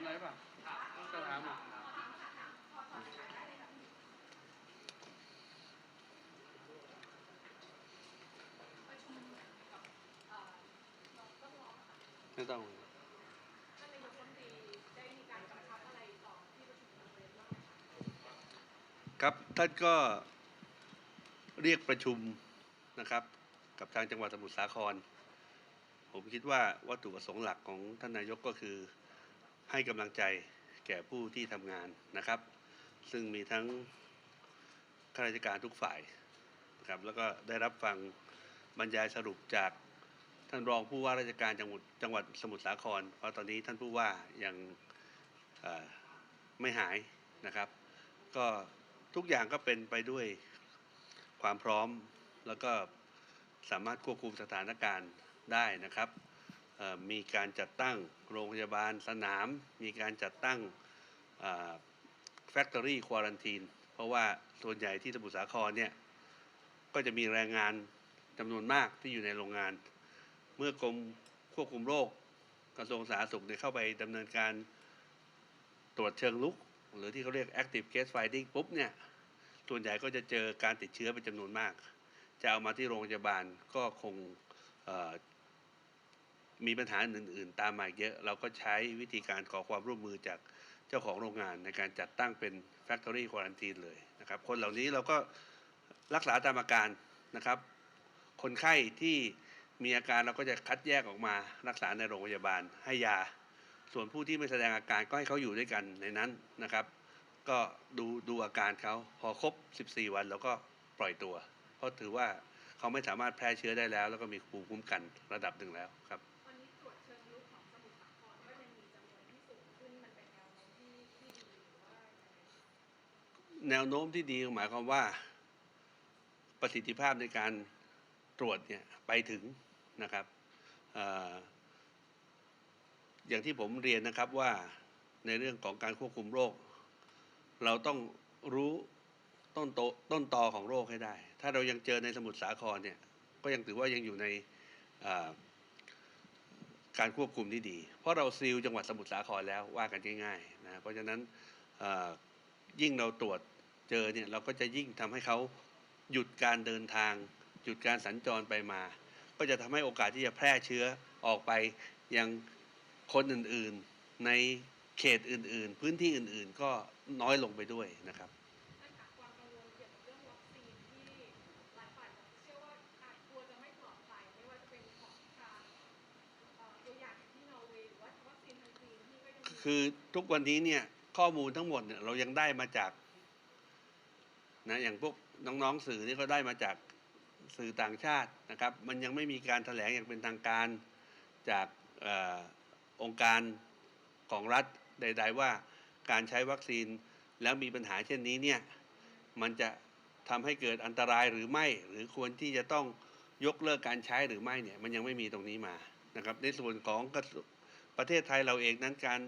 อะไรป่ะจะถามอะประชุมกับเอ่อเราต้องรอค่ะไม่ต้องท่านนายกรัฐมนตรีได้มีการกำชับอะไรต่อที่ประชุมบริเวณบ้างไหมคะครับท่านก็เรียกประชุมนะครับ กับทางจังหวัดสมุทรสาคร ผมคิดว่าวัตถุประสงค์หลักของท่านนายกก็คือ ให้กำลังใจแก่ผู้ที่ทำงานนะครับ ซึ่งมีทั้งข้าราชการทุกฝ่ายนะครับแล้วก็ได้รับฟังบรรยายสรุปจากท่านรองผู้ว่าราชการจังหวัดจังหวัดสมุทรสาคร เพราะตอนนี้ท่านผู้ว่ายังไม่หายนะครับ ก็ทุกอย่างก็เป็นไปด้วยความพร้อมแล้วก็สามารถควบคุมสถานการณ์ได้นะครับ มีการจัดตั้งโรงพยาบาลสนาม มีการจัดตั้งแฟคทอรี่ควอรันทีนเพราะว่าส่วนใหญ่ที่สมุทรสาครเนี่ย ก็จะมีแรงงานจำนวนมากที่อยู่ในโรงงาน เมื่อกรมควบคุมโรคกระทรวงสาธารณสุขเนี่ยเข้าไปดำเนินการตรวจเชิงลุก หรือที่เขาเรียก active case finding ปุ๊บเนี่ย ส่วนใหญ่ก็จะเจอการติดเชื้อเป็นจำนวนมาก จะเอามาที่โรงพยาบาลก็คง มีปัญหาอื่น ๆ ตามมาเยอะ เราก็ใช้วิธีการขอความร่วมมือจากเจ้าของโรงงานในการจัดตั้งเป็น factory quarantine เลยนะครับ คนเหล่านี้เราก็รักษาตามอาการนะครับ คนไข้ที่มีอาการเราก็จะคัดแยกออกมารักษาในโรงพยาบาลให้ยา ส่วนผู้ที่ไม่แสดงอาการก็ให้เขาอยู่ด้วยกันในนั้นนะครับ ก็ดูดูอาการเขาพอครบ 14 วันเราก็ปล่อยตัว เพราะถือว่าเขาไม่สามารถแพร่เชื้อได้แล้ว แล้วก็มีภูมิคุ้มกันระดับหนึ่งแล้วครับ แนวโน้มที่ดีหมายความว่าประสิทธิภาพในการตรวจเนี่ยไปถึงนะครับออย่างที่ผมเรียนนะครับว่าในเรื่องของการควบคุมโรค เราต้องรู้ต้นโตต้นตอของโรคให้ได้ ถ้าเรายังเจอในสมุทรสาครเนี่ยก็ยังถือว่ายังอยู่ในการควบคุมที่ดี เพราะเราซีลจังหวัดสมุทรสาครแล้วว่ากันง่ายๆนะเพราะฉะนั้นยิ่งเราตรวจ เจอเนี่ยเราก็จะยิ่งทำให้เขาหยุดการเดินทาง หยุดการสัญจรไปมา ก็จะทำให้โอกาสที่จะแพร่เชื้อออกไปยังคนอื่นๆ ในเขตอื่นๆ พื้นที่อื่นๆ ก็น้อยลงไปด้วยนะครับคือทุกวันนี้เนี่ยข้อมูลทั้งหมดเนี่ยเรายังได้มาจาก นะอย่างพวกน้องๆสื่อนี่ก็ได้มาจากสื่อต่างชาตินะครับ มันยังไม่มีการแถลงอย่างเป็นทางการจากอองค์การของรัฐใด ๆ ว่าการใช้วัคซีนแล้วมีปัญหาเช่นนี้เนี่ยมันจะทำให้เกิดอันตรายหรือไม่ หรือควรที่จะต้องยกเลิกการใช้หรือไม่เนี่ยมันยังไม่มีตรงนี้มานะครับ ในส่วนของกระทรวงประเทศไทยเราเองนั้นการ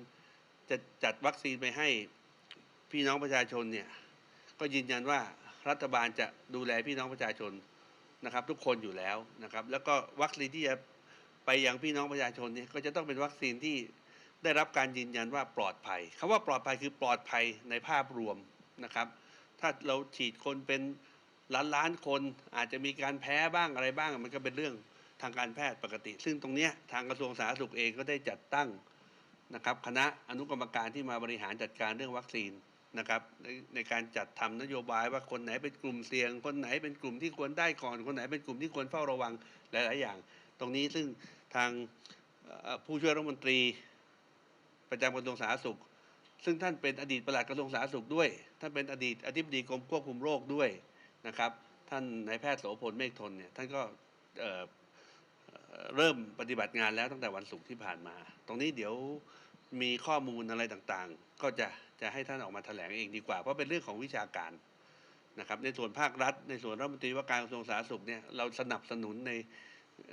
จะจัดวัคซีนไปให้พี่น้องประชาชนเนี่ย ก็ยืนยันว่ารัฐบาลจะดูแลพี่น้องประชาชนนะครับ ทุกคนอยู่แล้วนะครับ แล้วก็วัคซีนที่จะไปยังพี่น้องประชาชนเนี่ยก็จะต้องเป็นวัคซีนที่ได้รับการยืนยันว่าปลอดภัยคำว่าปลอดภัยคือปลอดภัยในภาพรวมนะครับ ถ้าเราฉีดคนเป็นล้านล้านคนอาจจะมีการแพ้บ้างอะไรบ้าง มันก็เป็นเรื่องทางการแพทย์ปกติ ซึ่งตรงนี้ทางกระทรวงสาธารณสุขเองก็ได้จัดตั้งนะครับ คณะอนุกรรมการที่มาบริหารจัดการเรื่องวัคซีน นะครับในในการจัดทำนโยบายว่าคนไหนเป็นกลุ่มเสี่ยง คนไหนเป็นกลุ่มที่ควรได้ก่อน คนไหนเป็นกลุ่มที่ควรเฝ้าระวังหลาย ๆ อย่าง ตรงนี้ซึ่งทางผู้ช่วยรัฐมนตรี ประจำกระทรวงสาธารณสุข ซึ่งท่านเป็นอดีตปลัดกระทรวงสาธารณสุขด้วย ท่านเป็นอดีตอธิบดีกรมควบคุมโรคด้วยนะครับ ท่านนายแพทย์โสพลเมฆทนเนี่ยท่านก็เริ่มปฏิบัติงานแล้วตั้งแต่วันศุกร์ที่ผ่านมา ตรงนี้เดี๋ยว มีข้อมูลอะไรต่างๆ ก็จะจะให้ท่านออกมาแถลงเองดีกว่า เพราะเป็นเรื่องของวิชาการนะครับ ในส่วนภาครัฐ ในส่วนรัฐมนตรีว่าการกระทรวงสาธารณสุขเนี่ยเราสนับสนุนใน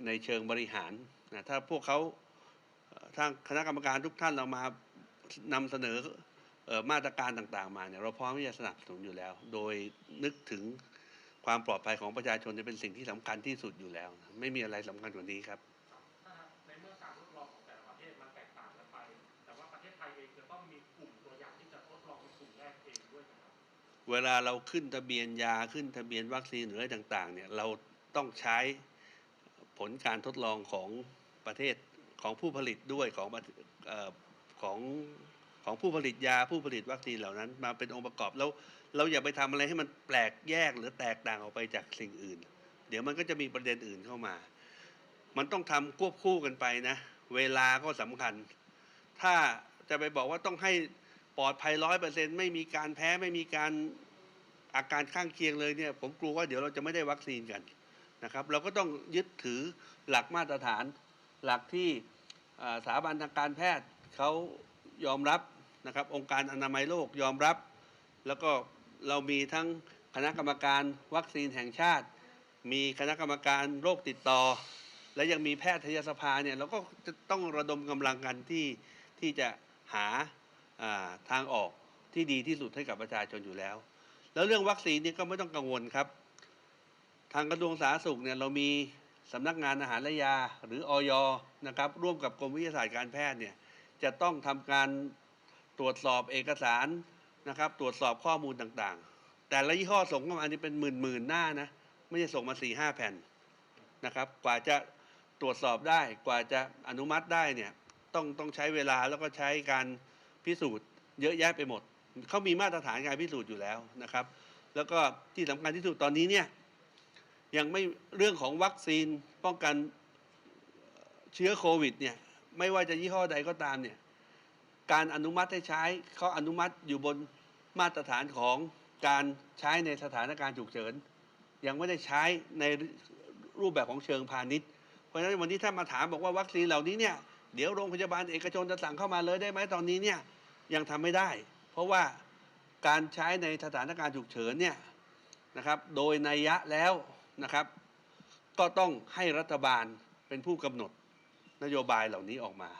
ในเชิงบริหารนะถ้าพวกเขาทางคณะกรรมการทุกท่านเรามานำเสนออมาตรการต่างๆ มาเนี่ยเราพร้อมที่จะสนับสนุนอยู่แล้ว โดยนึกถึงความปลอดภัยของประชาชนเนี่ยเป็นสิ่งที่สำคัญที่สุดอยู่แล้ว ไม่มีอะไรสำคัญกว่านี้ครับ ถ้าในเมื่อการทดลองของแต่ละประเทศมันแตกต่างกันไป แต่ว่าประเทศไทยเองจะต้อง เวลาเราขึ้นทะเบียนยาขึ้นทะเบียนวัคซีนหรืออะไรต่างๆเนี่ยเราต้องใช้ผลการทดลองของประเทศของผู้ผลิตด้วยของออของของผู้ผลิตยาผู้ผลิตวัคซีนเหล่านั้น มาเป็นองค์ประกอบแล้วเราอย่าไปทำอะไรให้มันแปลกแยกหรือแตกต่างออกไปจากสิ่งอื่น เดี๋ยวมันก็จะมีประเด็นอื่นเข้ามา มันต้องทำควบคู่กันไปนะ เวลาก็สำคัญ ถ้าจะไปบอกว่าต้องให้ ปลอดภัยร้อยเปอร์เซ็นไม่มีการแพ้ไม่มีการอาการข้างเคียงเลยเนี่ยผมกลัวว่าเดี๋ยวเราจะไม่ได้วัคซีนกันนะครับ เราก็ต้องยึดถือหลักมาตรฐาน หลักที่สถาบันทางการแพทย์เขายอมรับนะครับ องค์การอนามัยโลกยอมรับ แล้วก็เรามีทั้งคณะกรรมการวัคซีนแห่งชาติ มีคณะกรรมการโรคติดต่อ และยังมีแพทยสภาเนี่ยเราก็จะต้องระดมกำลังกันที่ที่จะหา ทางออกที่ดีที่สุดให้กับประชาชนอยู่แล้ว แล้วเรื่องวัคซีนนี่ก็ไม่ต้องกังวลครับ ทางกระทรวงสาธารณสุขเนี่ยเรามีสำนักงานอาหารและยาหรืออยนะครับร่วมกับกรมวิทยาศาสตร์การแพทย์เนี่ยจะต้องทำการตรวจสอบเอกสารนะครับ ตรวจสอบข้อมูลต่างๆ แต่ละยี่ห้อส่งเข้ามานี่เป็นหมื่นๆหน้านะไม่ใช่ส่งมาสี่ห้าแผ่นนะครับ กว่าจะตรวจสอบได้กว่าจะอนุมัติได้เนี่ยต้องต้องใช้เวลาแล้วก็ใช้การ พิสูจน์เยอะแยะไปหมด เขามีมาตรฐานการพิสูจน์อยู่แล้วนะครับ แล้วก็ที่สำคัญที่สุดตอนนี้เนี่ยยังไม่เรื่องของวัคซีนป้องกันเชื้อโควิดเนี่ยไม่ว่าจะยี่ห้อใดก็ตามเนี่ยการอนุมัติให้ใช้เขาอนุมัติอยู่บนมาตรฐานของการใช้ในสถานการณ์ฉุกเฉิน ยังไม่ได้ใช้ในรูปแบบของเชิงพาณิชย์ เพราะฉะนั้นวันนี้ถ้ามาถามบอกว่าวัคซีนเหล่านี้เนี่ย เดี๋ยวโรงพยาบาลเอกชนจะสั่งเข้ามาเลยได้ไหมตอนนี้เนี่ยยังทำไม่ได้ เพราะว่าการใช้ในสถานการณ์ฉุกเฉินเนี่ยนะครับโดยนัยยะแล้วนะครับ ก็ต้องให้รัฐบาลเป็นผู้กำหนดนโยบายเหล่านี้ออกมา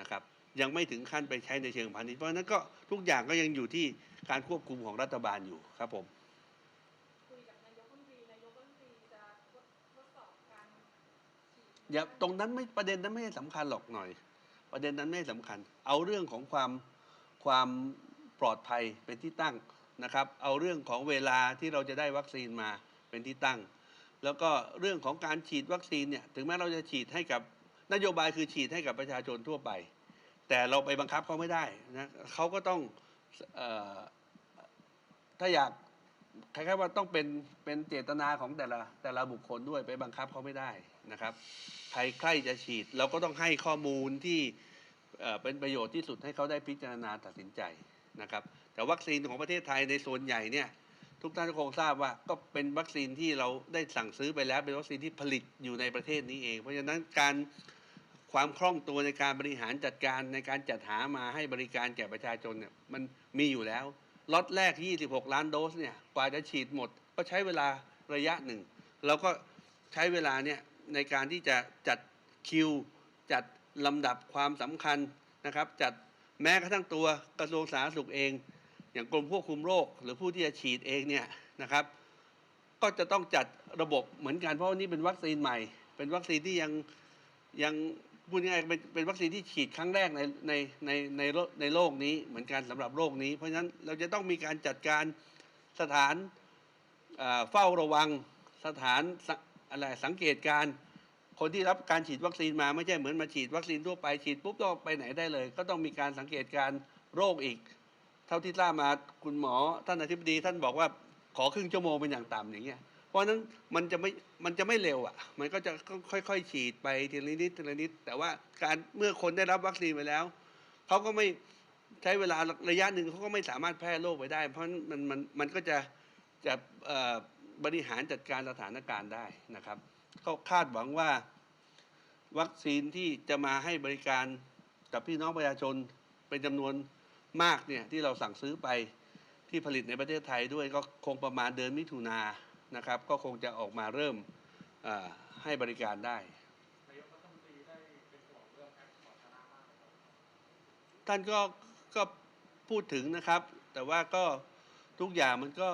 นะครับยังไม่ถึงขั้นไปใช้ในเชิงพาณิชย์เพราะฉะนั้นก็ทุกอย่างก็ยังอยู่ที่การควบคุมของรัฐบาลอยู่ครับผม คุยกับนายกรัฐมนตรีนายกรัฐมนตรีจะทดทดสอบการฉีด อย่าตรงนั้นไม่ประเด็นนั้นไม่สำคัญหรอกหน่อย ประเด็นนั้นไม่สำคัญ เอาเรื่องของความความปลอดภัยเป็นที่ตั้งนะครับ เอาเรื่องของเวลาที่เราจะได้วัคซีนมาเป็นที่ตั้ง แล้วก็เรื่องของการฉีดวัคซีนเนี่ยถึงแม้เราจะฉีดให้กับนโยบายคือฉีดให้กับประชาชนทั่วไป แต่เราไปบังคับเขาไม่ได้นะเขาก็ต้องออถ้าอยากคล้ายๆว่าต้องเป็นเป็นเจตนาของแต่ละแต่ละบุคคลด้วยไปบังคับเขาไม่ได้ นะครับ ใครใครจะฉีด เราก็ต้องให้ข้อมูลที่เป็นประโยชน์ที่สุดให้เขาได้พิจารณาตัดสินใจนะครับ แต่วัคซีนของประเทศไทยในส่วนใหญ่เนี่ยทุกท่านคงทราบว่าก็เป็นวัคซีนที่เราได้สั่งซื้อไปแล้ว เป็นวัคซีนที่ผลิตอยู่ในประเทศนี้เอง เพราะฉะนั้นการความคล่องตัวในการบริหารจัดการในการจัดหามาให้บริการแก่ประชาชนเนี่ยมันมีอยู่แล้วล็อตแรก 26 ล้านโดสเนี่ยกว่าจะฉีดหมด ก็ใช้เวลาระยะหนึ่งเราก็ใช้เวลาเนี่ย ในการที่จะจัดคิว จัดลำดับความสำคัญนะครับ จัดแม้กระทั่งตัวกระทรวงสาธารณสุขเอง อย่างกรมควบคุมโรค หรือผู้ที่จะฉีดเองเนี่ยนะครับ ก็จะต้องจัดระบบเหมือนกันเพราะว่านี่เป็นวัคซีนใหม่ เป็นวัคซีนที่ยังยังพูดง่ายเป็นเป็นวัคซีนที่ฉีดครั้งแรกในในในในโลกในโลกนี้เหมือนกันสำหรับโรคนี้ เพราะฉะนั้นเราจะต้องมีการจัดการสถานเฝ้าระวังสถาน อะไรสังเกตการ คนที่รับการฉีดวัคซีนมาไม่ใช่เหมือนมาฉีดวัคซีนทั่วไปฉีดปุ๊บก็ไปไหนได้เลย ก็ต้องมีการสังเกตการโรคอีก เท่าที่ทราบมาคุณหมอท่านอธิบดีท่านบอกว่าขอครึ่งชั่วโมงเป็นอย่างต่ำอย่างเงี้ยเพราะนั้นมันจะไม่มันจะไม่เร็วอะ มันก็จะค่อยๆ ฉีดไปทีละนิดทีละนิด แต่ว่าการเมื่อคนได้รับวัคซีนไปแล้วเขาก็ไม่ใช้เวลาระยะหนึ่งเขาก็ไม่สามารถแพร่โรคไปได้ เพราะมันมันมันก็จะจะเอ่อ บริหารจัดการสถานการณ์ได้นะครับ ก็คาดหวังว่าวัคซีนที่จะมาให้บริการกับพี่น้องประชาชนเป็นจำนวนมากเนี่ยที่เราสั่งซื้อไปที่ผลิตในประเทศไทยด้วยก็คงประมาณเดือนมิถุนานะครับ ก็คงจะออกมาเริ่มให้บริการได้ท่านก็ก็พูดถึงนะครับ แต่ว่าก็ทุกอย่างมันก็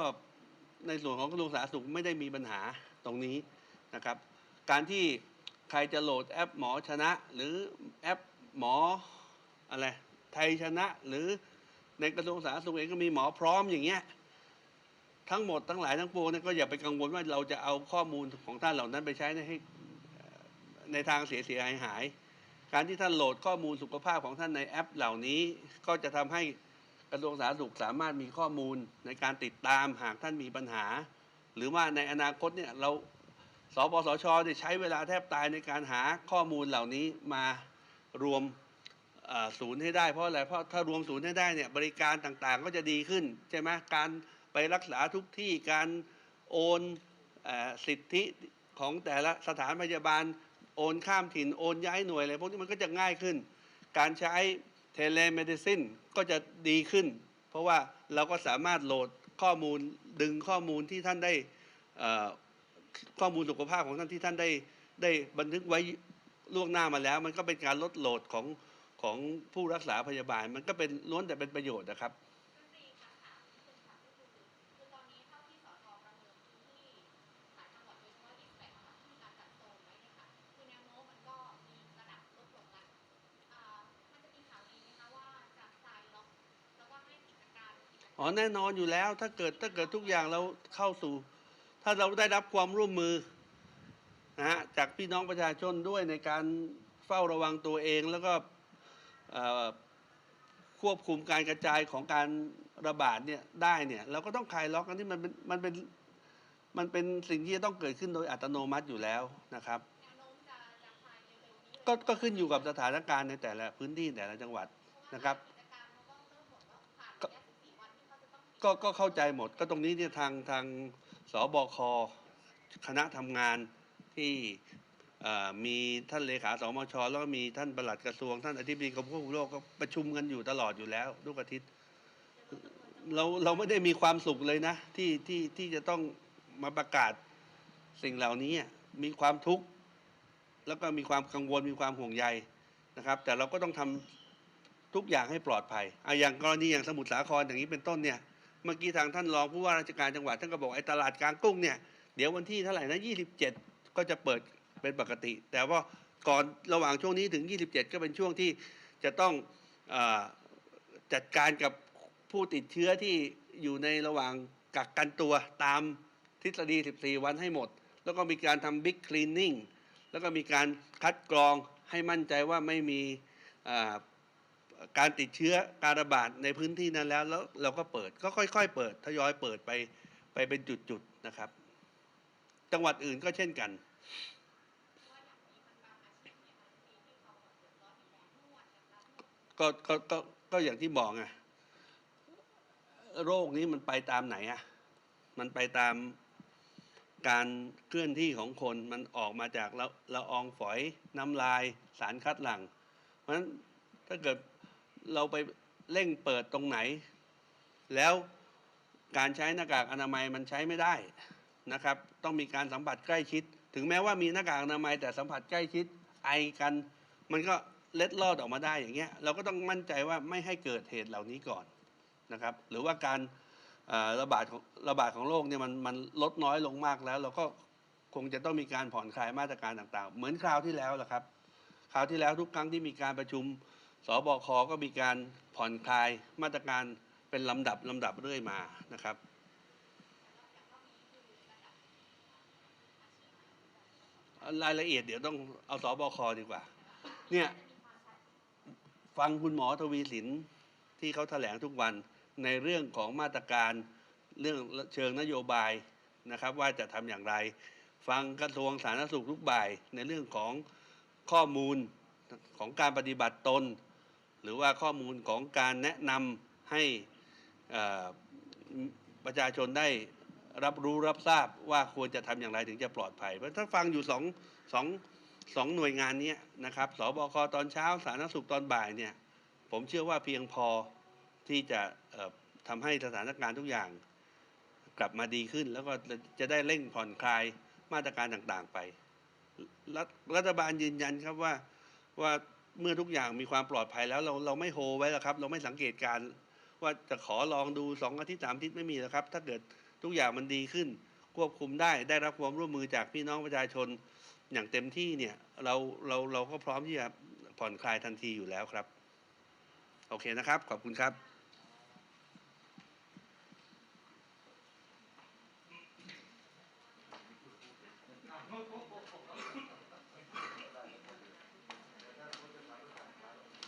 ในส่วนของกระทรวงสาธารณสุขไม่ได้มีปัญหาตรงนี้นะครับ การที่ใครจะโหลดแอปหมอชนะ หรือแอปหมออะไรไทยชนะ หรือในกระทรวงสาธารณสุขเองก็มีหมอพร้อมอย่างเงี้ยทั้งหมดทั้งหลายทั้งปวงเนี่ยก็อย่าไปกังวลว่าเราจะเอาข้อมูลของท่านเหล่านั้นไปใช้ในให้ในทางเสียเสียหายหาย การที่ท่านโหลดข้อมูลสุขภาพของท่านในแอปเหล่านี้ก็จะทำให้ กระทรวงสาธารณสุขสามารถมีข้อมูลในการติดตามหากท่านมีปัญหา หรือว่าในอนาคตเนี่ยเราสปสชเนี่ยใช้เวลาแทบตายในการหาข้อมูลเหล่านี้มารวมศูนย์ให้ได้เพราะอะไรเพราะถ้ารวมศูนย์ให้ได้เนี่ยบริการต่างๆก็จะดีขึ้นใช่ไหมการไปรักษาทุกที่การโอนอสิทธิของแต่ละสถานพยาบาลโอนข้ามถิ่นโอนย้ายหน่วยอะไรพวกนี้มันก็จะง่ายขึ้น การใช้ เทเลเมดิซินก็จะดีขึ้น เพราะว่าเราก็สามารถโหลดข้อมูลดึงข้อมูลที่ท่านได้ข้อมูลสุขภาพของท่านที่ท่านได้ได้บันทึกไว้ล่วงหน้ามาแล้ว มันก็เป็นการลดโหลดของของผู้รักษาพยาบาล มันก็เป็นล้วนแต่เป็นประโยชน์นะครับ อ๋อแน่นอนอยู่แล้ว ถ้าเกิดถ้าเกิดทุกอย่างเราเข้าสู่ ถ้าเราได้รับความร่วมมือนะฮะจากพี่น้องประชาชนด้วยในการเฝ้าระวังตัวเองแล้วก็ควบคุมการกระจายของการระบาดเนี่ยได้เนี่ยเราก็ต้องคลายล็อกอันนี้มันเป็นมันเป็นมันเป็นสิ่งที่จะต้องเกิดขึ้นโดยอัตโนมัติอยู่แล้วนะครับก็ก็ขึ้นอยู่กับสถานการณ์ในแต่ละพื้นที่แต่ละจังหวัดนะครับ ก็ก็เข้าใจหมด ก็ตรงนี้เนี่ยทางทางสบคคณะทำงานที่มีท่านเลขาสมชแล้วก็มีท่านประหลัดกระทรวง ท่านอธิบดีกรมควบคุมโรคก็ประชุมกันอยู่ตลอดอยู่แล้วทุกอาทิตย์เราเราไม่ได้มีความสุขเลยนะ ที่ที่ที่จะต้องมาประกาศสิ่งเหล่านี้มีความทุกข์แล้วก็มีความกังวลมีความห่วงใยนะครับ แต่เราก็ต้องทำทุกอย่างให้ปลอดภัยเอาอย่างกรณีอย่างสมุทรสาครอย่างนี้เป็นต้นเนี่ย เมื่อกี้ทางท่านรองผู้ว่าราชการจังหวัดท่านก็บอกไอ้ตลาดกลางกุ้งเนี่ยเดี๋ยววันที่เท่าไหร่นะ 27 ก็จะเปิดเป็นปกติ แต่ว่าก่อนระหว่างช่วงนี้ถึง 27 ก็เป็นช่วงที่จะต้องอจัดการกับผู้ติดเชื้อที่อยู่ในระหว่างกักกันตัวตามทฤษฎี 14 วันให้หมด แล้วก็มีการทำบิ๊กคลีนนิ่งแล้วก็มีการคัดกรองให้มั่นใจว่าไม่มี การติดเชื้อการระบาดในพื้นที่นั้นแล้วแล้วเราก็เปิดก็ค่อย ๆ เปิดทยอยเปิดไปไปเป็นจุดๆนะครับ จังหวัดอื่นก็เช่นกันก็ก็ก็ก็อย่างที่บอกไงโรคนี้มันไปตามไหนอะ มันไปตามการเคลื่อนที่ของคนมันออกมาจากละละอองฝอยน้ำลายสารคัดหลั่งเพราะฉะนั้นถ้าเกิด เราไปเร่งเปิดตรงไหน แล้วการใช้หน้ากากอนามัยมันใช้ไม่ได้นะครับ ต้องมีการสัมผัสใกล้ชิด ถึงแม้ว่ามีหน้ากากอนามัยแต่สัมผัสใกล้ชิดไอกัน มันก็เล็ดลอดออกมาได้อย่างเงี้ย เราก็ต้องมั่นใจว่าไม่ให้เกิดเหตุเหล่านี้ก่อนนะครับ หรือว่าการระบาดของระบาดของโรคเนี่ยมันมันลดน้อยลงมากแล้ว เราก็คงจะต้องมีการผ่อนคลายมาตรการต่างๆ เหมือนคราวที่แล้วแหละครับ คราวที่แล้วทุกครั้งที่มีการประชุม สบคก็มีการผ่อนคลายมาตรการเป็นลำดับลำดับเรื่อยมานะครับ รายละเอียดเดี๋ยวต้องเอาสบคดีกว่า เนี่ย ฟังคุณหมอทวีสินที่เขาแถลงทุกวันในเรื่องของมาตรการเรื่องเชิงนโยบายนะครับ ว่าจะทำอย่างไร ฟังกระทรวงสาธารณสุขทุกบ่ายในเรื่องของข้อมูลของการปฏิบัติตน หรือว่าข้อมูลของการแนะนำให้ประชาชนได้รับรู้รับทราบว่าควรจะทำอย่างไรถึงจะปลอดภัย เพราะถ้าฟังอยู่สองสองสองหน่วยงานนี้นะครับ สบคตอนเช้า สาธารณสุขตอนบ่ายเนี่ย ผมเชื่อว่าเพียงพอที่จะเอ่อทำให้สถานการณ์ทุกอย่างกลับมาดีขึ้น แล้วก็จะได้เร่งผ่อนคลายมาตรการต่างๆไป รัฐรัฐบาลยืนยันครับว่าว่า เมื่อทุกอย่างมีความปลอดภัยแล้วเราเราไม่โฮไว้แล้วครับ เราไม่สังเกตการว่าจะขอลองดูสองอาทิตย์สามอาทิตย์ไม่มีแล้วครับ ถ้าเกิดทุกอย่างมันดีขึ้น ควบคุมได้ได้รับความร่วมมือจากพี่น้องประชาชนอย่างเต็มที่เนี่ยเราเราเราก็พร้อมที่จะผ่อนคลายทันทีอยู่แล้วครับ โอเคนะครับ ขอบคุณครับ